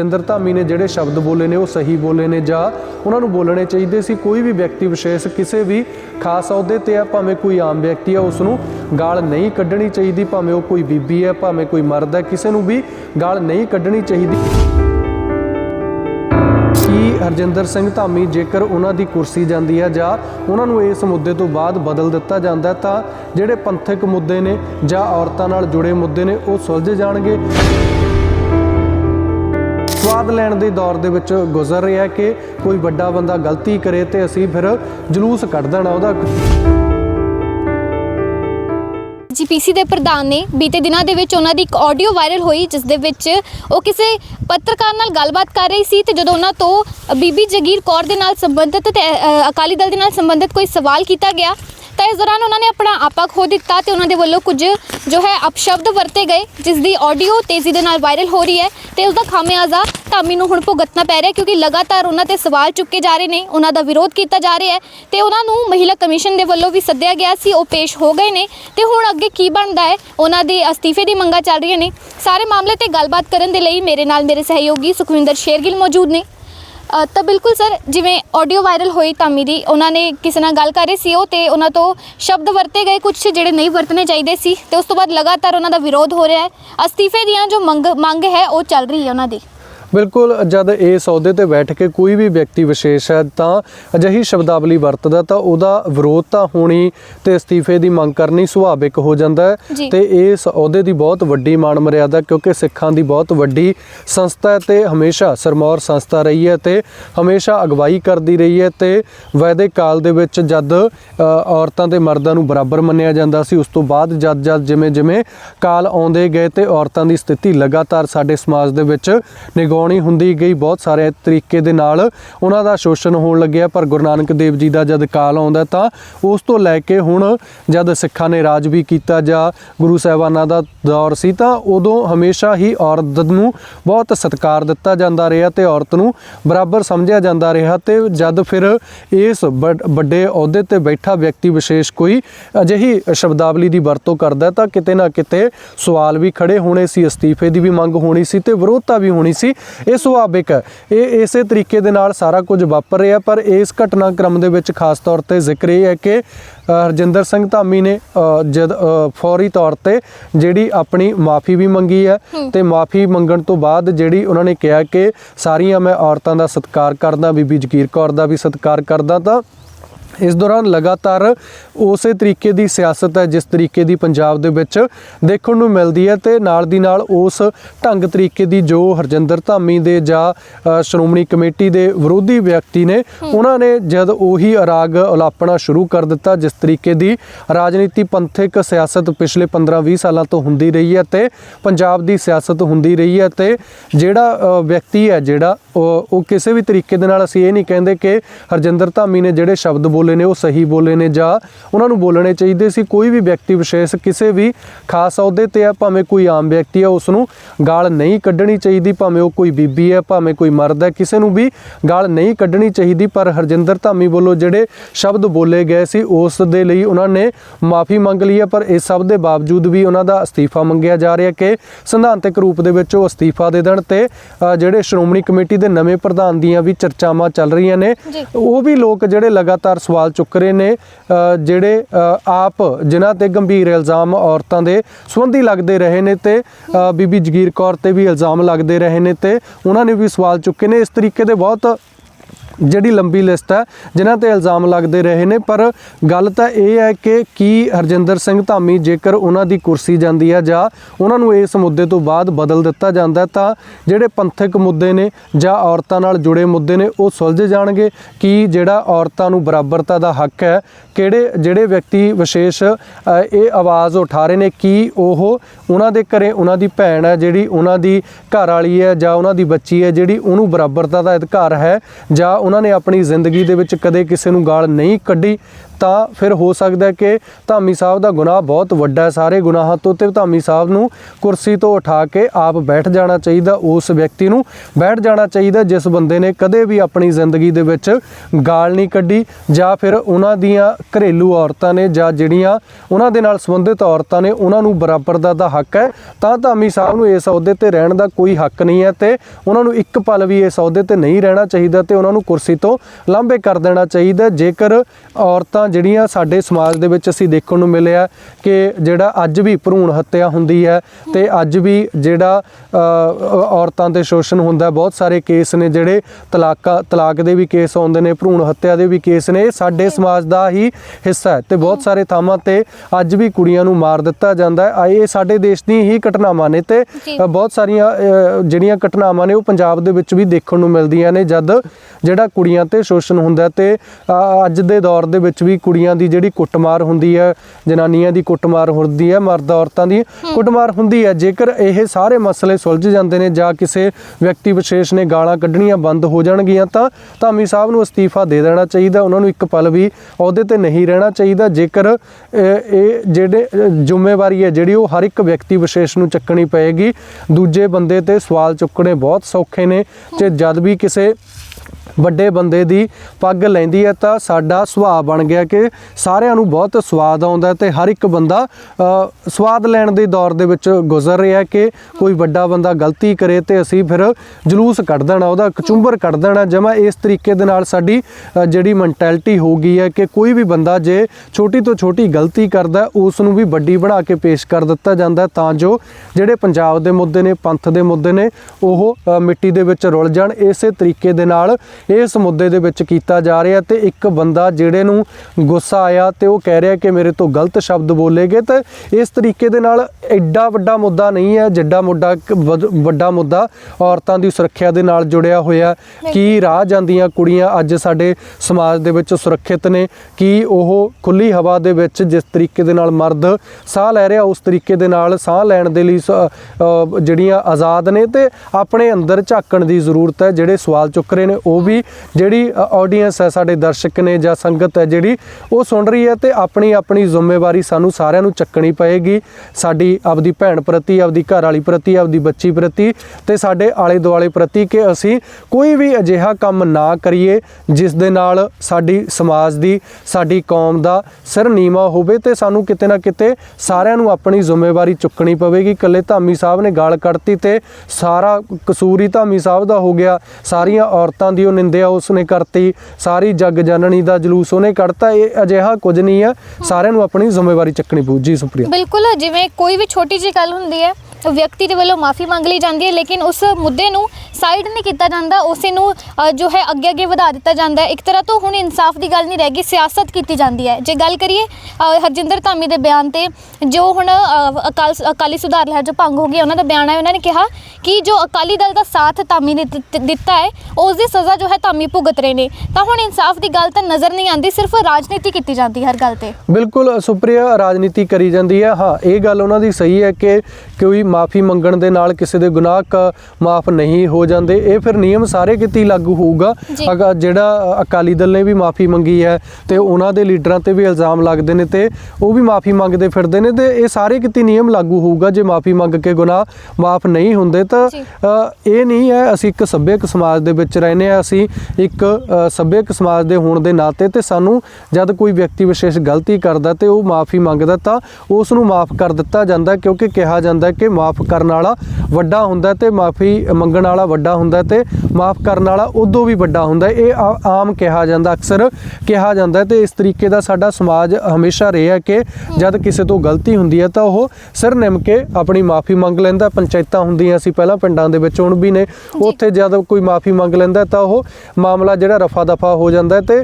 ਜਿੰਦਰ ਧਾਮੀ ਨੇ ਜਿਹੜੇ ਸ਼ਬਦ ਬੋਲੇ ਨੇ, ਉਹ ਸਹੀ ਬੋਲੇ ਨੇ ਜਾਂ ਉਹਨਾਂ ਨੂੰ ਬੋਲਣੇ ਚਾਹੀਦੇ ਸੀ। ਕੋਈ ਵੀ ਵਿਅਕਤੀ ਵਿਸ਼ੇਸ਼, ਕਿਸੇ ਵੀ ਖਾਸ ਅਹੁਦੇ ਤੇ ਆ, ਭਾਵੇਂ ਕੋਈ ਆਮ ਵਿਅਕਤੀ ਆ ਉਸ ਨੂੰ ਗਾਲ ਨਹੀਂ ਕੱਢਣੀ ਚਾਹੀਦੀ। ਭਾਵੇਂ ਉਹ ਕੋਈ ਬੀਬੀ ਹੈ ਭਾਵੇਂ ਕੋਈ ਮਰਦ ਹੈ ਕਿਸੇ ਨੂੰ ਵੀ ਗਾਲ ਨਹੀਂ ਕੱਢਣੀ ਚਾਹੀਦੀ। ਕਿ ਹਰਜਿੰਦਰ ਸਿੰਘ ਧਾਮੀ ਜੇਕਰ ਉਹਨਾਂ ਦੀ ਕੁਰਸੀ ਜਾਂਦੀ ਹੈ ਜਾਂ ਉਹਨਾਂ ਨੂੰ ਇਸ ਮੁੱਦੇ ਤੋਂ ਬਾਅਦ ਬਦਲ ਦਿੱਤਾ ਜਾਂਦਾ, ਤਾਂ ਜਿਹੜੇ ਪੰਥਕ ਮੁੱਦੇ ਨੇ ਜਾਂ ਔਰਤਾਂ ਨਾਲ ਜੁੜੇ ਮੁੱਦੇ ਨੇ, ਉਹ ਸੁਲਝ ਜਾਣਗੇ। ਸਵਾਦ ਲੈਣ ਦੇ ਦੌਰ ਦੇ ਵਿੱਚ ਗੁਜ਼ਰ ਰਿਹਾ ਕਿ ਕੋਈ ਵੱਡਾ ਬੰਦਾ ਗਲਤੀ ਕਰੇ ਤੇ ਅਸੀਂ ਫਿਰ ਜਲੂਸ ਕੱਢ ਦੇਣਾ ਉਹਦਾ। ਜੀਪੀਸੀ ਦੇ ਪ੍ਰਧਾਨ ਨੇ ਬੀਤੇ ਦਿਨਾਂ ਦੇ ਵਿੱਚ ਉਹਨਾਂ ਦੀ ਇੱਕ ਆਡੀਓ ਵਾਇਰਲ ਹੋਈ, ਜਿਸ ਦੇ ਵਿੱਚ ਉਹ ਕਿਸੇ ਪੱਤਰਕਾਰ ਨਾਲ ਗੱਲਬਾਤ ਕਰ ਰਹੀ ਸੀ ਤੇ ਜਦੋਂ ਉਹਨਾਂ ਤੋਂ ਬੀਬੀ ਜਗੀਰ ਕੌਰ ਦੇ ਨਾਲ ਸੰਬੰਧਿਤ ਅਕਾਲੀ ਦਲ ਦੇ ਨਾਲ ਸੰਬੰਧਿਤ ਕੋਈ ਸਵਾਲ ਕੀਤਾ ਗਿਆ ਤਾਂ ਇਸ ਦੌਰਾਨ ਉਹਨਾਂ ਨੇ ਆਪਣਾ ਆਪਾ ਖੋ ਦਿੱਤਾ ਤੇ ਉਹਨਾਂ ਦੇ ਵੱਲੋਂ ਕੁਝ ਜੋ ਹੈ ਅਪਸ਼ਬਦ ਵਰਤੇ ਗਏ, ਜਿਸ ਦੀ ਆਡੀਓ ਤੇਜ਼ੀ ਦੇ ਨਾਲ ਵਾਇਰਲ ਹੋ ਰਹੀ ਹੈ ਤੇ ਉਸ ਦਾ ਖਾਮਿਆਜ਼ਾ ਧਾਮੀ ਨੂੰ ਹੁਣ ਭੁਗਤਣਾ ਪੈ ਰਿਹਾ ਕਿਉਂਕਿ ਲਗਾਤਾਰ ਉਹਨਾਂ ਤੇ ਸਵਾਲ ਚੁੱਕੇ ਜਾ ਰਹੇ ਨੇ, ਉਹਨਾਂ ਦਾ ਵਿਰੋਧ ਕੀਤਾ ਜਾ ਰਿਹਾ ਹੈ ਤੇ ਉਹਨਾਂ ਨੂੰ ਮਹਿਲਾ ਕਮਿਸ਼ਨ ਦੇ ਵੱਲੋਂ ਵੀ ਸੱਦਿਆ ਗਿਆ ਸੀ, ਉਹ ਪੇਸ਼ ਹੋ ਗਏ ਨੇ ਤੇ ਹੁਣ ਅੱਗੇ ਕੀ ਬਣਦਾ ਹੈ, ਉਹਨਾਂ ਦੇ ਅਸਤੀਫੇ ਦੀ ਮੰਗਾਂ ਚੱਲ ਰਹੀਆਂ ਨੇ। ਸਾਰੇ ਮਾਮਲੇ ਤੇ ਗੱਲਬਾਤ ਕਰਨ ਦੇ ਲਈ ਮੇਰੇ ਨਾਲ ਮੇਰੇ ਸਹਿਯੋਗੀ ਸੁਖਵਿੰਦਰ ਸ਼ੇਰਗਿੱਲ ਮੌਜੂਦ ਨੇ। ਅ, ਤਾਂ ਬਿਲਕੁਲ ਸਰ ਜਿਵੇਂ ਆਡੀਓ ਵਾਇਰਲ ਹੋਈ ਧਾਮੀ ਦੀ ਉਹਨਾਂ ਨੇ ਕਿਸੇ ਨਾਲ ਗੱਲ ਕਰ ਰਹੇ ਸੀ ਉਹ ਤੇ ਉਹਨਾਂ ਤੋਂ ਸ਼ਬਦ ਵਰਤੇ ਗਏ ਕੁਝ ਜਿਹੜੇ ਨਹੀਂ ਵਰਤਣੇ ਚਾਹੀਦੇ ਸੀ ਤੇ ਉਸ ਤੋਂ ਬਾਅਦ ਲਗਾਤਾਰ ਉਹਨਾਂ ਦਾ ਵਿਰੋਧ ਹੋ ਰਿਹਾ ਹੈ। ਅਸਤੀਫੇ ਦੀਆਂ ਜੋ ਮੰਗ ਮੰਗ ਹੈ ਉਹ ਚੱਲ ਰਹੀ ਹੈ ਉਹਨਾਂ ਦੀ। ਬਿਲਕੁਲ ਜਦ ਇਸ ਅਹੁਦੇ ਤੇ ਬੈਠ ਕੇ ਕੋਈ ਵੀ ਵਿਅਕਤੀ ਵਿਸ਼ੇਸ਼ ਹੈ ਤਾਂ ਅਜਿਹੀ ਸ਼ਬਦਾਵਲੀ ਵਰਤਦਾ ਤਾਂ ਉਹਦਾ ਵਿਰੋਧ ਤਾਂ ਹੋਣੀ ਤੇ ਅਸਤੀਫੇ ਦੀ ਮੰਗ ਕਰਨੀ ਸੁਭਾਵਿਕ ਹੋ ਜਾਂਦਾ। ਹੈ ਤੇ ਇਸ ਅਹੁਦੇ ਦੀ ਬਹੁਤ ਵੱਡੀ ਮਾਣ ਮਰਿਆਦਾ ਕਿਉਂਕਿ ਸਿੱਖਾਂ ਦੀ ਬਹੁਤ ਵੱਡੀ ਸੰਸਥਾ ਹੈ ਤੇ ਹਮੇਸ਼ਾ ਸਰਮੌਰ ਸੰਸਥਾ ਰਹੀ ਹੈ ਤੇ ਹਮੇਸ਼ਾ ਅਗਵਾਈ ਕਰਦੀ ਰਹੀ ਹੈ ਤੇ ਵੈਦਿਕ ਕਾਲ ਦੇ ਵਿੱਚ ਜਦ ਔਰਤਾਂ ਤੇ ਮਰਦਾਂ ਨੂੰ ਬਰਾਬਰ ਮੰਨਿਆ ਜਾਂਦਾ ਸੀ ਉਸ ਤੋਂ ਬਾਅਦ ਜਦ ਜਦ ਜਿਵੇਂ ਜਿਵੇਂ ਕਾਲ ਆਉਂਦੇ ਗਏ ਤੇ ਔਰਤਾਂ ਦੀ ਸਥਿਤੀ ਲਗਾਤਾਰ ਸਾਡੇ ਸਮਾਜ ਦੇ ਵਿੱਚ ਨਿਗਾਉਣੀ ਹੁੰਦੀ ਗਈ ਬਹੁਤ ਸਾਰੇ ਤਰੀਕੇ ਦੇ ਨਾਲ। ਉਹਨਾਂ ਦਾ ਸ਼ੋਸ਼ਣ ਹੋਣ ਲੱਗਿਆ, ਪਰ ਗੁਰੂ ਨਾਨਕ ਦੇਵ ਜੀ ਦਾ ਜਦ ਕਾਲ ਆਉਂਦਾ ਤਾਂ ਉਸ ਤੋਂ ਲੈ ਕੇ ਹੁਣ ਜਦ ਸਿੱਖਾਂ ਨੇ ਰਾਜ ਵੀ ਕੀਤਾ ਜਾਂ ਗੁਰੂ ਸਾਹਿਬਾਨਾਂ ਦਾ ਦੌਰ ਸੀ ਤਾਂ ਉਦੋਂ ਹਮੇਸ਼ਾ ਹੀ ਔਰਤ ਨੂੰ ਬਹੁਤ ਸਤਿਕਾਰ ਦਿੱਤਾ ਜਾਂਦਾ ਰਿਹਾ ਤੇ ਔਰਤ ਨੂੰ ਬਰਾਬਰ ਸਮਝਿਆ ਜਾਂਦਾ ਰਿਹਾ ਤੇ ਜਦ ਫਿਰ ਇਸ ਵੱਡ- ਵੱਡੇ ਅਹੁਦੇ ਤੇ ਬੈਠਾ ਵਿਅਕਤੀ ਵਿਸ਼ੇਸ਼ ਕੋਈ ਅਜਿਹੀ ਸ਼ਬਦਾਵਲੀ ਦੀ ਵਰਤੋਂ ਕਰਦਾ ਤਾਂ ਕਿਤੇ ਨਾ ਕਿਤੇ ਸਵਾਲ ਵੀ ਖੜੇ ਹੋਣੇ ਸੀ, ਅਸਤੀਫੇ ਦੀ ਵੀ ਮੰਗ ਹੋਣੀ ਸੀ ਤੇ ਵਿਰੋਧਤਾ ਵੀ ਹੋਣੀ ਸੀ। ਇਹ ਸੁਭਾਵਿਕ ਹੈ। ਇਹ ਇਸੇ ਤਰੀਕੇ ਦੇ ਨਾਲ ਸਾਰਾ ਕੁਝ ਵਾਪਰ ਰਿਹਾ ਪਰ ਇਸ ਘਟਨਾਕ੍ਰਮ ਦੇ ਵਿੱਚ ਖਾਸ ਤੌਰ ਤੇ ਜ਼ਿਕਰ ਇਹ ਹੈ ਕਿ ਹਰਜਿੰਦਰ ਸਿੰਘ ਧਾਮੀ ਨੇ ਜਦ ਫੌਰੀ ਤੌਰ ਤੇ ਜਿਹੜੀ ਆਪਣੀ ਮਾਫੀ ਵੀ ਮੰਗੀ ਹੈ ਤੇ ਮਾਫੀ ਮੰਗਣ ਤੋਂ ਬਾਅਦ ਜਿਹੜੀ ਉਹਨਾਂ ਨੇ ਕਿਹਾ ਕਿ ਸਾਰੀਆਂ ਮੈਂ ਔਰਤਾਂ ਦਾ ਸਤਿਕਾਰ ਕਰਦਾ ਬੀਬੀ ਜਗੀਰ ਕੌਰ ਦਾ ਵੀ ਸਤਿਕਾਰ ਕਰਦਾ ਤਾਂ ਇਸ ਦੌਰਾਨ ਲਗਾਤਾਰ ਉਸੇ ਤਰੀਕੇ ਦੀ ਸਿਆਸਤ ਹੈ ਜਿਸ ਤਰੀਕੇ ਦੀ ਪੰਜਾਬ ਦੇ ਵਿੱਚ ਦੇਖਣ ਨੂੰ ਮਿਲਦੀ ਹੈ ਤੇ ਨਾਲ ਦੀ ਨਾਲ ਉਸ ਢੰਗ ਤਰੀਕੇ ਦੀ ਜੋ ਹਰਜਿੰਦਰ ਧਾਮੀ ਦੇ ਜਾਂ ਸ਼੍ਰੋਮਣੀ ਕਮੇਟੀ ਦੇ ਵਿਰੋਧੀ ਵਿਅਕਤੀ ਨੇ ਉਹਨਾਂ ਨੇ ਜਦ ਉਹੀ ਰਾਗ ਉਲਾਪਣਾ ਸ਼ੁਰੂ ਕਰ ਦਿੱਤਾ ਜਿਸ ਤਰੀਕੇ ਦੀ ਰਾਜਨੀਤੀ ਪੰਥਕ ਸਿਆਸਤ ਪਿਛਲੇ 15-20 ਸਾਲਾਂ ਤੋਂ ਹੁੰਦੀ ਰਹੀ ਹੈ ਤੇ ਪੰਜਾਬ ਦੀ ਸਿਆਸਤ ਹੁੰਦੀ ਰਹੀ ਹੈ ਤੇ ਜਿਹੜਾ ਵਿਅਕਤੀ ਹੈ ਜਿਹੜਾ ਉਹ ਉਹ ਕਿਸੇ ਵੀ ਤਰੀਕੇ ਦੇ ਨਾਲ ਅਸੀਂ ਇਹ ਨਹੀਂ ਕਹਿੰਦੇ ਕਿ ਹਰਜਿੰਦਰ ਧਾਮੀ ਨੇ ਜਿਹੜੇ ਸ਼ਬਦ ਬੋਲੇ ਨੇ, ਉਹ ਸਹੀ ਬੋਲੇ ਨੇ ਜਾਂ ਉਹਨਾਂ ਨੂੰ ਬੋਲਣੇ ਚਾਹੀਦੇ ਸੀ। ਕੋਈ ਵੀ ਵਿਅਕਤੀ ਵਿਸ਼ੇਸ਼, ਕਿਸੇ ਵੀ ਖਾਸ ਅਹੁਦੇ ਤੇ ਆ, ਭਾਵੇਂ ਕੋਈ ਆਮ ਵਿਅਕਤੀ ਆ ਉਸ ਨੂੰ ਗਾਲ ਨਹੀਂ ਕੱਢਣੀ ਚਾਹੀਦੀ। ਭਾਵੇਂ ਉਹ ਕੋਈ ਬੀਬੀ ਹੈ ਭਾਵੇਂ ਕੋਈ ਮਰਦ ਹੈ ਕਿਸੇ ਨੂੰ ਵੀ ਗਾਲ ਨਹੀਂ ਕੱਢਣੀ ਚਾਹੀਦੀ। ਪਰ ਹਰਜਿੰਦਰ ਧਾਮੀ ਵੱਲੋਂ ਜਿਹੜੇ ਸ਼ਬਦ ਬੋਲੇ ਗਏ ਸੀ, ਉਸ ਦੇ ਲਈ ਉਹਨਾਂ ਨੇ ਮਾਫੀ ਮੰਗ ਲਈ ਹੈ ਪਰ ਇਸ ਸਭ ਦੇ ਬਾਵਜੂਦ ਵੀ ਉਹਨਾਂ ਦਾ ਅਸਤੀਫਾ ਮੰਗਿਆ ਜਾ ਰਿਹਾ ਕਿ ਸਿਧਾਂਤਕ ਰੂਪ ਦੇ ਵਿੱਚ ਉਹ ਅਸਤੀਫਾ ਦੇ ਦੇਣ ਤੇ ਜਿਹੜੇ ਸ਼੍ਰੋਮਣੀ ਕਮੇਟੀ ਦੇ ਨਵੇਂ ਪ੍ਰਧਾਨ ਦੀਆਂ ਵੀ ਚਰਚਾਵਾਂ ਚੱਲ ਰਹੀਆਂ ਨੇ। ਉਹ ਵੀ ਲੋਕ ਜਿਹੜੇ ਲਗਾਤਾਰ ਸਵਾਲ ਚੁੱਕ ਰਹੇ ਨੇ ਜਿਹੜੇ ਆਪ ਜਿਨ੍ਹਾਂ ਤੇ ਗੰਭੀਰ ਇਲਜ਼ਾਮ ਔਰਤਾਂ ਦੇ ਸੰਬੰਧੀ ਲੱਗਦੇ ਰਹੇ ਨੇ ਤੇ ਬੀਬੀ ਜਗੀਰ ਕੌਰ ਤੇ ਵੀ ਇਲਜ਼ਾਮ ਲੱਗਦੇ ਰਹੇ ਨੇ ਤੇ ਉਹਨਾਂ ਨੇ ਵੀ ਸਵਾਲ ਚੁੱਕੇ ਨੇ ਇਸ ਤਰੀਕੇ ਦੇ ਬਹੁਤ ਜਿਹੜੀ ਲੰਬੀ ਲਿਸਟ ਹੈ, ਜਿਨ੍ਹਾਂ ਤੇ ਇਲਜ਼ਾਮ ਲੱਗਦੇ ਰਹੇ ਨੇ। ਪਰ ਗੱਲ ਤਾਂ ਇਹ ਹੈ ਕਿ ਕੀ ਹਰਜਿੰਦਰ ਸਿੰਘ ਧਾਮੀ ਜੇਕਰ ਉਹਨਾਂ ਦੀ ਕੁਰਸੀ ਜਾਂਦੀ ਹੈ ਜਾਂ ਉਹਨਾਂ ਨੂੰ ਇਸ ਮੁੱਦੇ ਤੋਂ ਬਾਅਦ ਬਦਲ ਦਿੱਤਾ ਜਾਂਦਾ ਤਾਂ ਜਿਹੜੇ ਪੰਥਕ ਮੁੱਦੇ ਨੇ ਜਾਂ ਔਰਤਾਂ ਨਾਲ ਜੁੜੇ ਮੁੱਦੇ ਨੇ, ਉਹ ਸੁਲਝ ਜਾਣਗੇ। ਕਿ ਜਿਹੜਾ ਔਰਤਾਂ ਨੂੰ ਬਰਾਬਰਤਾ ਦਾ ਹੱਕ ਹੈ, ਕਿਹੜੇ, ਜਿਹੜੇ ਵਿਅਕਤੀ ਵਿਸ਼ੇਸ਼ ਇਹ ਆਵਾਜ਼ ਉਠਾ ਰਹੇ ਨੇ, ਕਿ ਉਹ ਉਹਨਾਂ ਦੇ ਘਰੇ ਉਹਨਾਂ ਦੀ ਭੈਣ ਹੈ, ਜਿਹੜੀ ਉਹਨਾਂ ਦੀ ਘਰ ਵਾਲੀ ਹੈ ਜਾਂ ਉਹਨਾਂ ਦੀ ਬੱਚੀ ਹੈ, ਜਿਹੜੀ ਉਹਨੂੰ ਬਰਾਬਰਤਾ ਦਾ ਅਧਿਕਾਰ ਹੈ ਜਾਂ ਉਹਨਾਂ ਨੇ ਆਪਣੀ ਜ਼ਿੰਦਗੀ ਦੇ ਵਿੱਚ ਕਦੇ ਕਿਸੇ ਨੂੰ ਗਾਲ ਨਹੀਂ ਕੱਢੀ। ਤਾਂ ਫਿਰ ਹੋ ਸਕਦਾ ਕਿ ਧਾਮੀ ਸਾਹਿਬ ਦਾ ਗੁਨਾਹ ਬਹੁਤ ਵੱਡਾ ਹੈ ਸਾਰੇ ਗੁਨਾਹਾਂ ਤੋਂ ਤੇ ਧਾਮੀ ਸਾਹਿਬ ਨੂੰ ਕੁਰਸੀ ਤੋਂ ਉਠਾ ਕੇ ਆਪ ਬੈਠ ਜਾਣਾ ਚਾਹੀਦਾ, ਉਸ ਵਿਅਕਤੀ ਨੂੰ ਬੈਠ ਜਾਣਾ ਚਾਹੀਦਾ, ਜਿਸ ਬੰਦੇ ਨੇ ਕਦੇ ਵੀ ਆਪਣੀ ਜ਼ਿੰਦਗੀ ਦੇ ਵਿੱਚ ਗਾਲ ਨਹੀਂ ਕੱਢੀ ਜਾਂ ਫਿਰ ਉਹਨਾਂ ਦੀਆਂ ਘਰੇਲੂ ਔਰਤਾਂ ਨੇ ਜਾਂ ਜਿਹੜੀਆਂ ਉਹਨਾਂ ਦੇ ਨਾਲ ਸੰਬੰਧਿਤ ਔਰਤਾਂ ਨੇ ਉਹਨਾਂ ਨੂੰ ਬਰਾਬਰ ਦਾ ਦਾ ਹੱਕ ਹੈ, ਤਾਂ ਧਾਮੀ ਸਾਹਿਬ ਨੂੰ ਇਸ ਅਹੁਦੇ ਤੇ ਰਹਿਣ ਦਾ ਕੋਈ ਹੱਕ ਨਹੀਂ ਹੈ ਤੇ ਉਹਨਾਂ ਨੂੰ ਇੱਕ ਪਲ ਵੀ ਇਸ ਅਹੁਦੇ ਤੇ ਨਹੀਂ ਰਹਿਣਾ ਚਾਹੀਦਾ ਤੇ ਉਹਨਾਂ ਨੂੰ ਕੁਰਸੀ ਤੋਂ ਲਾਂਭੇ ਕਰ ਦੇਣਾ ਚਾਹੀਦਾ ਜੇਕਰ ਔਰਤਾਂ ਜਿਹੜੀਆਂ ਸਾਡੇ ਸਮਾਜ ਦੇ ਵਿੱਚ ਅਸੀਂ ਦੇਖਣ ਨੂੰ ਮਿਲਿਆ ਕਿ ਜਿਹੜਾ ਅੱਜ ਵੀ ਭਰੂਣ ਹੱਤਿਆ ਹੁੰਦੀ ਹੈ ਤੇ ਅੱਜ ਵੀ ਜਿਹੜਾ ਔਰਤਾਂ ਤੇ ਸ਼ੋਸ਼ਣ ਹੁੰਦਾ। ਬਹੁਤ ਸਾਰੇ ਕੇਸ ਨੇ ਜਿਹੜੇ ਤਲਾਕਾ ਤਲਾਕ ਦੇ ਵੀ ਕੇਸ ਆਉਂਦੇ ਨੇ ਭਰੂਣ ਹੱਤਿਆ ਦੇ ਵੀ ਕੇਸ ਨੇ ਇਹ ਸਾਡੇ ਸਮਾਜ ਦਾ ਹੀ ਹਿੱਸਾ ਹੈ ਤੇ ਬਹੁਤ ਸਾਰੇ ਥਾਵਾਂ ਤੇ ਅੱਜ ਵੀ ਕੁੜੀਆਂ ਨੂੰ ਮਾਰ ਦਿੱਤਾ ਜਾਂਦਾ ਹੈ ਇਹ ਸਾਡੇ ਦੇਸ਼ ਦੀ ਹੀ ਘਟਨਾਵਾਂ ਨੇ ਤੇ ਬਹੁਤ ਸਾਰੀਆਂ ਜਿਹੜੀਆਂ ਘਟਨਾਵਾਂ ਨੇ ਉਹ ਪੰਜਾਬ ਦੇ ਵਿੱਚ ਵੀ ਦੇਖਣ ਨੂੰ ਮਿਲਦੀਆਂ ਨੇ ਜਦ ਜਿਹੜਾ ਕੁੜੀਆਂ ਤੇ ਸ਼ੋਸ਼ਣ ਹੁੰਦਾ ਤੇ ਅੱਜ ਦੇ ਦੌਰ ਦੇ ਵਿੱਚ ਵੀ ਕੁੜੀਆਂ ਦੀ ਜਿਹੜੀ ਕੁੱਟਮਾਰ ਹੁੰਦੀ ਹੈ ਜਨਾਨੀਆਂ ਦੀ ਕੁੱਟਮਾਰ ਹੁੰਦੀ ਹੈ ਮਰਦ ਔਰਤਾਂ ਦੀ ਕੁੱਟਮਾਰ ਹੁੰਦੀ ਹੈ। ਜੇਕਰ ਇਹ ਸਾਰੇ ਮਸਲੇ ਸੁਲਝ ਜਾਂਦੇ ਨੇ ਜਾਂ ਕਿਸੇ ਵਿਅਕਤੀ ਵਿਸ਼ੇਸ਼ ਨੇ ਗਾਲਾਂ ਕੱਢਣੀਆਂ ਬੰਦ ਹੋ ਜਾਣਗੀਆਂ ਤਾਂ ਧਾਮੀ ਸਾਹਿਬ ਨੂੰ ਅਸਤੀਫਾ ਦੇ ਦੇਣਾ ਚਾਹੀਦਾ। ਉਹਨਾਂ ਨੂੰ ਇੱਕ ਪਲ ਵੀ ਅਹੁਦੇ ਤੇ ਨਹੀਂ ਰਹਿਣਾ ਚਾਹੀਦਾ। ਜੇਕਰ ਇਹ ਜਿਹੜੇ ਜ਼ਿੰਮੇਵਾਰੀ ਹੈ ਜਿਹੜੀ ਉਹ ਹਰ ਇੱਕ ਵਿਅਕਤੀ ਵਿਸ਼ੇਸ਼ ਨੂੰ ਚੱਕਣੀ ਪਏਗੀ। ਦੂਜੇ ਬੰਦੇ ਤੇ ਸਵਾਲ ਚੁੱਕਣੇ ਬਹੁਤ ਸੌਖੇ ਨੇ। ਤੇ ਜਦ ਵੀ ਕਿਸੇ ਵੱਡੇ ਬੰਦੇ ਦੀ ਪੱਗ ਲੈਂਦੀ ਹੈ ਤਾਂ ਸਾਡਾ ਸੁਭਾਅ ਬਣ ਗਿਆ ਕਿ ਸਾਰਿਆਂ ਨੂੰ ਬਹੁਤ ਸਵਾਦ ਆਉਂਦਾ ਹੈ ਤੇ ਹਰ ਇੱਕ ਬੰਦਾ ਸਵਾਦ ਲੈਣ ਦੇ ਦੌਰ ਦੇ ਵਿੱਚ ਗੁਜ਼ਰ ਰਿਹਾ ਕਿ ਕੋਈ ਵੱਡਾ ਬੰਦਾ ਗਲਤੀ ਕਰੇ ਤੇ ਅਸੀਂ ਫਿਰ ਜਲੂਸ ਕੱਢ ਦੇਣਾ, ਉਹਦਾ ਕਚੁੰਬਰ ਕੱਢ ਦੇਣਾ, ਜਮਾ ਇਸ ਤਰੀਕੇ ਦੇ ਨਾਲ ਸਾਡੀ ਜਿਹੜੀ ਮੈਂਟੈਲਿਟੀ ਹੋ ਗਈ ਹੈ ਕਿ ਕੋਈ ਵੀ ਬੰਦਾ ਜੇ ਛੋਟੀ ਤੋਂ ਛੋਟੀ ਗਲਤੀ ਕਰਦਾ ਉਸ ਨੂੰ ਵੀ ਵੱਡੀ ਬਣਾ ਕੇ ਪੇਸ਼ ਕਰ ਦਿੱਤਾ ਜਾਂਦਾ ਤਾਂ ਜੋ ਜਿਹੜੇ ਪੰਜਾਬ ਦੇ ਮੁੱਦੇ ਨੇ, ਪੰਥ ਦੇ ਮੁੱਦੇ ਨੇ, ਉਹ ਮਿੱਟੀ ਦੇ ਵਿੱਚ ਰੁਲ ਜਾਣ। ਇਸੇ ਤਰੀਕੇ ਦੇ ਨਾਲ ਇਸ ਮੁੱਦੇ ਦੇ ਵਿੱਚ ਕੀਤਾ ਜਾ ਰਿਹਾ ਤੇ ਇੱਕ ਬੰਦਾ ਜਿਹੜੇ ਨੂੰ ਗੁੱਸਾ ਆਇਆ ਤੇ ਉਹ ਕਹਿ ਰਿਹਾ ਕਿ ਮੇਰੇ ਤੋਂ ਗਲਤ ਸ਼ਬਦ ਬੋਲੇਗੇ ਤੇ ਇਸ ਤਰੀਕੇ ਦੇ ਨਾਲ ਐਡਾ ਵੱਡਾ ਮੁੱਦਾ ਨਹੀਂ ਹੈ ਜਿੱਡਾ ਮੁੱਦਾ ਵੱਡਾ ਮੁੱਦਾ ਔਰਤਾਂ ਦੀ ਸੁਰੱਖਿਆ ਦੇ ਨਾਲ ਜੁੜਿਆ ਹੋਇਆ। ਕੀ ਰਾਹ ਜਾਂਦੀਆਂ ਕੁੜੀਆਂ ਅੱਜ ਸਾਡੇ ਸਮਾਜ ਦੇ ਵਿੱਚ ਸੁਰੱਖਿਅਤ ਨੇ? ਕੀ ਉਹ ਖੁੱਲੀ ਹਵਾ ਦੇ ਵਿੱਚ ਜਿਸ ਤਰੀਕੇ ਦੇ ਨਾਲ ਮਰਦ ਸਾਹ ਲੈ ਰਿਹਾ ਉਸ ਤਰੀਕੇ ਦੇ ਨਾਲ ਸਾਹ ਲੈਣ ਦੇ ਲਈ ਜਿਹੜੀਆਂ ਆਜ਼ਾਦ ਨੇ ਤੇ ਆਪਣੇ ਅੰਦਰ ਝਾਕਣ ਦੀ ਜ਼ਰੂਰਤ ਹੈ ਜਿਹੜੇ ਸਵਾਲ ਚੁੱਕ ਰਹੇ ਨੇ ਉਹ ਵੀ ਜਿਹੜੀ ਆਡੀਅנס ਹੈ ਸਾਡੇ ਦਰਸ਼ਕ ਨੇ ਜਾਂ ਸੰਗਤ ਹੈ ਜਿਹੜੀ, ਉਹ ਸੁਣ ਰਹੀ ਹੈ ਤੇ ਆਪਣੀ ਆਪਣੀ ਜ਼ਿੰਮੇਵਾਰੀ ਸਾਨੂੰ ਸਾਰਿਆਂ ਨੂੰ ਚੱਕਣੀ ਪਏਗੀ। ਸਾਡੀ ਆਪਦੀ ਭੈਣ ਪ੍ਰਤੀ, ਆਪਦੀ ਘਰ ਵਾਲੀ ਪ੍ਰਤੀ, ਆਪਦੀ ਬੱਚੀ ਪ੍ਰਤੀ ਤੇ ਸਾਡੇ ਆਲੇ ਦੁਆਲੇ ਪ੍ਰਤੀ ਕਿ ਅਸੀਂ ਕੋਈ ਵੀ ਅਜਿਹਾ ਕੰਮ ਨਾ ਕਰੀਏ ਜਿਸ ਦੇ ਨਾਲ ਸਾਡੀ ਸਮਾਜ ਦੀ, ਸਾਡੀ ਕੌਮ ਦਾ ਸਿਰ ਨੀਵਾ ਹੋਵੇ ਤੇ ਸਾਨੂੰ ਕਿਤੇ ਨਾ ਕਿਤੇ ਸਾਰਿਆਂ ਨੂੰ ਆਪਣੀ ਜ਼ਿੰਮੇਵਾਰੀ ਚੁੱਕਣੀ ਪਵੇਗੀ। ਇਕੱਲੇ ਧਾਮੀ ਸਾਹਿਬ ਨੇ ਗਾਲ ਕੱਢਤੀ ਤੇ ਸਾਰਾ ਕਸੂਰ ਹੀ ਧਾਮੀ ਸਾਹਿਬ ਦਾ ਹੋ ਗਿਆ। ਸਾਰੀਆਂ ਔਰਤਾਂ ਦੀ ਉਹ ਨਿੰਦਿਆ ਉਸਨੇ ਕਰਤੀ। ਸਾਰੀ ਜੱਗ ਜਾਣਨੀ ਦਾ ਜਲੂਸ ਉਹਨੇ ਕੱਢਤਾ। ਇਹ ਅਜਿਹਾ ਕੁਝ ਨਹੀਂ ਹੈ। ਸਾਰਿਆਂ ਨੂੰ ਆਪਣੀ ਜ਼ਿੰਮੇਵਾਰੀ ਚੱਕਣੀ ਪਊ। ਜੀ ਸੁਪਰੀਆ। ਬਿਲਕੁਲ, ਜਿਵੇਂ ਕੋਈ ਵੀ ਛੋਟੀ ਜਿਹੀ ਗੱਲ ਹੁੰਦੀ ਹੈ ਵਿਅਕਤੀ ਦੇ ਵੱਲੋਂ ਮਾਫੀ ਮੰਗ ਲਈ ਜਾਂਦੀ ਹੈ ਲੇਕਿਨ ਉਸ ਮੁੱਦੇ ਨੂੰ ਸਾਈਡ ਨਹੀਂ ਕੀਤਾ ਜਾਂਦਾ ਉਸੇ ਨੂੰ ਅ, ਜੋ ਹੈ ਅੱਗੇ ਅੱਗੇ ਵਧਾ ਦਿੱਤਾ ਜਾਂਦਾ ਹੈ। ਇੱਕ ਤਰ੍ਹਾਂ ਤੋਂ ਹੁਣ ਇਨਸਾਫ ਦੀ ਗੱਲ ਨਹੀਂ ਰਹਿ ਗਈ ਸਿਆਸਤ ਕੀਤੀ ਜਾਂਦੀ ਹੈ। ਜੇ ਗੱਲ ਕਰੀਏ ਅ, ਹਰਜਿੰਦਰ ਧਾਮੀ ਦੇ ਬਿਆਨ ਤੇ ਜੋ ਹੁਣ ਅ, ਅਕਾਲ ਅਕਾਲੀ ਸੁਧਾਰ ਲਹਿਰ ਜੋ ਭੰਗ ਹੋ ਗਈ ਉਹਨਾਂ ਦਾ ਬਿਆਨ ਹੈ ਉਹਨਾਂ ਨੇ ਕਿਹਾ ਕਿ ਜੋ ਅਕਾਲੀ ਦਲ ਦਾ ਸਾਥ ਧਾਮੀ ਨੇ ਦਿੱਤ- ਦਿੱਤਾ ਹੈ ਉਸ ਦੀ ਸਜ਼ਾ ਜੋ ਹੈ ਧਾਮੀ ਭੁਗਤ ਰਹੇ ਨੇ। ਤਾਂ ਹੁਣ ਇਨਸਾਫ ਦੀ ਗੱਲ ਤਾਂ ਨਜ਼ਰ ਨਹੀਂ ਆਉਂਦੀ ਸਿਰਫ ਰਾਜਨੀਤੀ ਕੀਤੀ ਜਾਂਦੀ ਹੈ ਹਰ ਗੱਲ ਤੇ। ਬਿਲਕੁਲ ਸੁਪਰੀਆ ਰਾਜਨੀਤੀ ਕਰੀ ਜਾਂਦੀ ਹੈ। ਹਾਂ ਇਹ ਗੱਲ ਉਹਨਾਂ ਦੀ ਸਹੀ ਹੈ ਕਿ ਕੋਈ ਮਾਫੀ ਮੰਗਣ ਦੇ ਨਾਲ ਕਿਸੇ ਦੇ ਗੁਨਾਹ ਕ ਮਾਫ ਨਹੀਂ ਹੋ ਜਾਂਦੇ। ਇਹ ਫਿਰ ਨਿਯਮ ਸਾਰੇ ਕਿਤੇ ਲਾਗੂ ਹੋਊਗਾ। ਜੀ। ਅਗਾ ਜਿਹੜਾ ਅਕਾਲੀ ਦਲ ਨੇ ਵੀ ਮਾਫੀ ਮੰਗੀ ਹੈ ਤੇ ਉਹਨਾਂ ਦੇ ਲੀਡਰਾਂ ਤੇ ਵੀ ਇਲਜ਼ਾਮ ਲੱਗਦੇ ਨੇ ਤੇ ਉਹ ਵੀ ਮਾਫੀ ਮੰਗਦੇ ਫਿਰਦੇ ਨੇ ਤੇ ਇਹ ਸਾਰੇ ਕਿਤੇ ਨਿਯਮ ਲਾਗੂ ਹੋਊਗਾ ਜੇ ਮਾਫੀ ਮੰਗ ਕੇ ਗੁਨਾਹ ਮਾਫ ਨਹੀਂ ਹੁੰਦੇ ਤਾਂ ਇਹ ਨਹੀਂ ਹੈ ਅਸੀਂ ਇੱਕ ਸੱਭਿਅਕ ਸਮਾਜ ਦੇ ਵਿੱਚ ਰਹਿੰਦੇ ਆ ਅਸੀਂ ਇੱਕ ਸੱਭਿਅਕ ਸਮਾਜ ਦੇ ਹੋਣ ਦੇ ਨਾਤੇ ਤੇ ਸਾਨੂੰ ਜਦ ਕੋਈ ਵਿਅਕਤੀ ਵਿਸ਼ੇਸ਼ ਗਲਤੀ ਕਰਦਾ ਤੇ ਉਹ ਮਾਫੀ ਮੰਗਦਾ ਤਾਂ ਉਸ ਨੂੰ ਮਾਫ ਕਰ ਦਿੱਤਾ ਜਾਂਦਾ ਕਿਉਂਕਿ ਕਿਹਾ ਜਾਂਦਾ ਕਿ ਮਾਫ ਕਰਨ ਵਾਲਾ ਵੱਡਾ ਹੁੰਦਾ ਤੇ ਮਾਫੀ ਮੰਗਣ ਵਾਲਾ ਵੱਡਾ ਹੁੰਦਾ ਤੇ ਮਾਫ ਕਰਨ ਵਾਲਾ ਉਦੋਂ ਵੀ ਵੱਡਾ ਹੁੰਦਾ ਇਹ ਆਮ ਕਿਹਾ ਜਾਂਦਾ ਅਕਸਰ ਕਿਹਾ ਜਾਂਦਾ ਤੇ ਇਸ ਤਰੀਕੇ ਦਾ ਸਾਡਾ ਸਮਾਜ ਹਮੇਸ਼ਾ ਰਿਹਾ ਕਿ ਜਦ ਕਿਸੇ ਤੋਂ ਗਲਤੀ ਹੁੰਦੀ ਹੈ ਤਾਂ ਉਹ ਸਿਰ ਨਿਮ ਕੇ ਆਪਣੀ ਮਾਫੀ ਮੰਗ ਲੈਂਦਾ ਪੰਚਾਇਤਾਂ ਹੁੰਦੀਆਂ ਸੀ ਪਹਿਲਾਂ ਪਿੰਡਾਂ ਦੇ ਵਿੱਚ ਹੁਣ ਵੀ ਨੇ। ਉੱਥੇ ਜਦ ਕੋਈ ਮਾਫੀ ਮੰਗ ਲੈਂਦਾ ਤਾਂ ਉਹ ਮਾਮਲਾ ਜਿਹੜਾ ਰਫਾ ਦਫਾ ਹੋ ਜਾਂਦਾ ਤੇ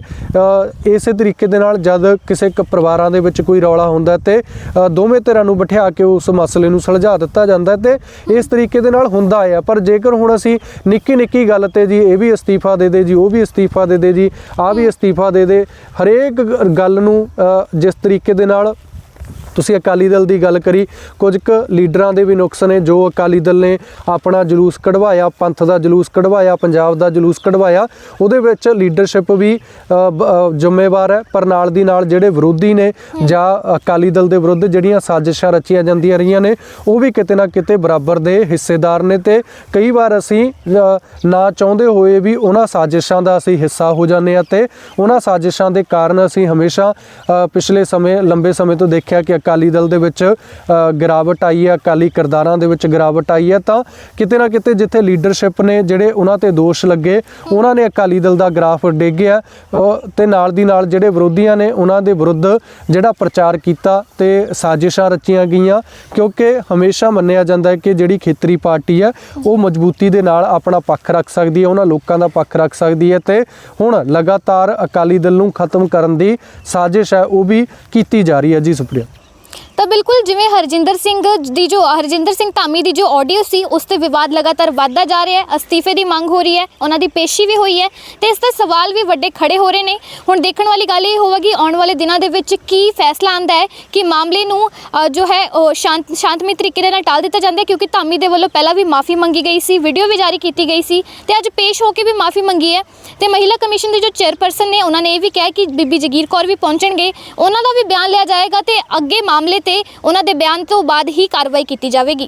ਇਸੇ ਤਰੀਕੇ ਦੇ ਨਾਲ ਜਦ ਕਿਸੇ ਪਰਿਵਾਰਾਂ ਦੇ ਵਿੱਚ ਕੋਈ ਰੌਲਾ ਹੁੰਦਾ ਤੇ ਦੋਵੇਂ ਧਿਰਾਂ ਨੂੰ ਬਿਠਾ ਕੇ ਉਸ ਮਸਲੇ ਨੂੰ ਸੁਲਝਾ ਦਿੱਤਾ ਜਾਂਦਾ ਤੇ ਇਸ ਤਰੀਕੇ ਦੇ ਨਾਲ ਹੁੰਦਾ ਆ। ਪਰ ਜੇਕਰ ਹੁਣ ਅਸੀਂ ਨਿੱਕੀ ਨਿੱਕੀ ਗੱਲ ਤੇ ਜੀ, ਇਹ ਵੀ ਅਸਤੀਫਾ ਦੇ ਦੇ ਜੀ, ਉਹ ਵੀ ਅਸਤੀਫਾ ਦੇ ਦੇ ਜੀ ਆ ਵੀ ਅਸਤੀਫਾ ਦੇ ਦੇ, ਹਰੇਕ ਗੱਲ ਨੂੰ ਜਿਸ ਤਰੀਕੇ ਦੇ ਨਾਲ ਤੁਸੀਂ ਅਕਾਲੀ ਦਲ ਦੀ ਗੱਲ ਕਰੀ, ਕੁਝ ਕੁ ਲੀਡਰਾਂ ਦੇ ਵੀ ਨੁਕਸ ਨੇ, ਜੋ ਅਕਾਲੀ ਦਲ ਨੇ ਆਪਣਾ ਜਲੂਸ ਕਢਵਾਇਆ, ਪੰਥ ਦਾ ਜਲੂਸ ਕਢਵਾਇਆ, ਪੰਜਾਬ ਦਾ ਜਲੂਸ ਕਢਵਾਇਆ, ਉਹਦੇ ਵਿੱਚ ਲੀਡਰਸ਼ਿਪ ਵੀ ਬ- ਜ਼ਿੰਮੇਵਾਰ ਹੈ, ਪਰ ਨਾਲ ਦੀ ਨਾਲ ਜਿਹੜੇ ਵਿਰੋਧੀ ਨੇ ਜਾਂ ਅਕਾਲੀ ਦਲ ਦੇ ਵਿਰੁੱਧ ਜਿਹੜੀਆਂ ਸਾਜ਼ਿਸ਼ਾਂ ਰਚੀਆਂ ਜਾਂਦੀਆਂ ਰਹੀਆਂ ਨੇ, ਉਹ ਵੀ ਕਿਤੇ ਨਾ ਕਿਤੇ ਬਰਾਬਰ ਦੇ ਹਿੱਸੇਦਾਰ ਨੇ ਤੇ ਕਈ ਵਾਰ ਅਸੀਂ ਨਾ ਚਾਹੁੰਦੇ ਹੋਏ ਵੀ ਉਹਨਾਂ ਸਾਜ਼ਿਸ਼ਾਂ ਦਾ ਅਸੀਂ ਹਿੱਸਾ ਹੋ ਜਾਂਦੇ ਆ ਤੇ ਉਹਨਾਂ ਸਾਜ਼ਿਸ਼ਾਂ ਦੇ ਕਾਰਨ ਅਸੀਂ ਹਮੇਸ਼ਾ ਪਿਛਲੇ ਸਮੇਂ, ਲੰਬੇ ਸਮੇਂ ਤੋਂ ਦੇਖਿਆ ਕਿ ਅਕਾਲੀ ਦਲ ਦੇ ਵਿੱਚ ਗਿਰਾਵਟ ਆਈ ਹੈ ਅਕਾਲੀ ਕਿਰਦਾਰਾਂ ਦੇ ਵਿੱਚ ਗਿਰਾਵਟ ਆਈ ਹੈ ਤਾਂ ਕਿਤੇ ਨਾ ਕਿਤੇ ਜਿੱਥੇ ਲੀਡਰਸ਼ਿਪ ਨੇ ਜਿਹੜੇ ਉਹਨਾਂ ਤੇ ਦੋਸ਼ ਲੱਗੇ ਉਹਨਾਂ ਨੇ ਅਕਾਲੀ ਦਲ ਦਾ ਗ੍ਰਾਫ ਡੇਗਿਆ ਅ, ਤੇ ਨਾਲ ਦੀ ਨਾਲ ਜਿਹੜੇ ਵਿਰੋਧੀਆਂ ਨੇ ਉਹਨਾਂ ਦੇ ਵਿਰੁੱਧ ਜਿਹੜਾ ਪ੍ਰਚਾਰ ਕੀਤਾ ਤੇ ਸਾਜ਼ਿਸ਼ਾਂ ਰਚੀਆਂ ਗਈਆਂ ਕਿਉਂਕਿ ਹਮੇਸ਼ਾ ਮੰਨਿਆ ਜਾਂਦਾ ਹੈ ਕਿ ਜਿਹੜੀ ਖੇਤਰੀ ਪਾਰਟੀ ਹੈ ਉਹ ਮਜ਼ਬੂਤੀ ਦੇ ਨਾਲ ਆਪਣਾ ਪੱਖ ਰੱਖ ਸਕਦੀ ਹੈ ਉਹਨਾਂ ਲੋਕਾਂ ਦਾ ਪੱਖ ਰੱਖ ਸਕਦੀ ਹੈ ਤੇ ਹੁਣ ਲਗਾਤਾਰ ਅਕਾਲੀ ਦਲ ਨੂੰ ਖਤਮ ਕਰਨ ਦੀ ਸਾਜ਼ਿਸ਼ ਹੈ ਉਹ ਵੀ ਕੀਤੀ ਜਾ ਰਹੀ ਹੈ। ਜੀ ਸੁਪਰੀਆ। ਤਾਂ ਬਿਲਕੁਲ ਜਿਵੇਂ ਹਰਜਿੰਦਰ ਸਿੰਘ ਦੀ ਜੋ ਹਰਜਿੰਦਰ ਸਿੰਘ ਧਾਮੀ ਦੀ ਜੋ ਆਡੀਓ ਸੀ ਉਸ ਤੇ ਵਿਵਾਦ ਲਗਾਤਾਰ ਵੱਧਦਾ ਜਾ ਰਿਹਾ ਹੈ ਅਸਤੀਫੇ ਦੀ ਮੰਗ ਹੋ ਰਹੀ ਹੈ ਉਹਨਾਂ ਦੀ ਪੇਸ਼ੀ ਵੀ ਹੋਈ ਹੈ ਤੇ ਇਸ ਤੇ ਸਵਾਲ ਵੀ ਵੱਡੇ ਖੜੇ ਹੋ ਰਹੇ ਨੇ। ਹੁਣ ਦੇਖਣ ਵਾਲੀ ਗੱਲ ਇਹ ਹੋਵੇਗੀ ਆਉਣ ਵਾਲੇ ਦਿਨਾਂ ਦੇ ਵਿੱਚ ਕੀ ਫੈਸਲਾ ਆਂਦਾ ਹੈ ਕਿ ਮਾਮਲੇ ਨੂੰ ਅ, ਜੋ ਹੈ ਉਹ ਸ਼ਾਂਤ ਸ਼ਾਂਤਮਈ ਤਰੀਕੇ ਦੇ ਨਾਲ ਟਾਲ ਦਿੱਤਾ ਜਾਂਦਾ ਹੈ ਕਿਉਂਕਿ ਧਾਮੀ ਦੇ ਵੱਲੋਂ ਪਹਿਲਾਂ ਵੀ ਮਾਫੀ ਮੰਗੀ ਗਈ ਸੀ ਵੀਡੀਓ ਵੀ ਜਾਰੀ ਕੀਤੀ ਗਈ ਸੀ ਤੇ ਅੱਜ ਪੇਸ਼ ਹੋ ਕੇ ਵੀ ਮਾਫੀ ਮੰਗੀ ਹੈ। ਤੇ ਮਹਿਲਾ ਕਮਿਸ਼ਨ ਦੇ ਜੋ ਚੇਅਰਪਰਸਨ ਨੇ ਉਹਨਾਂ ਨੇ ਇਹ ਵੀ ਕਿਹਾ ਕਿ ਬੀਬੀ ਜਗੀਰ ਕੌਰ ਵੀ ਪਹੁੰਚਣਗੇ ਉਹਨਾਂ ਦਾ ਵੀ ਬਿਆਨ ਲਿਆ ਜਾਏਗਾ ਤੇ ਅੱਗੇ ਮਾਮਲੇ ਤੇ ਉਹਨਾਂ ਦੇ ਬਿਆਨ ਤੋਂ ਬਾਅਦ ਹੀ ਕਾਰਵਾਈ ਕੀਤੀ ਜਾਵੇਗੀ।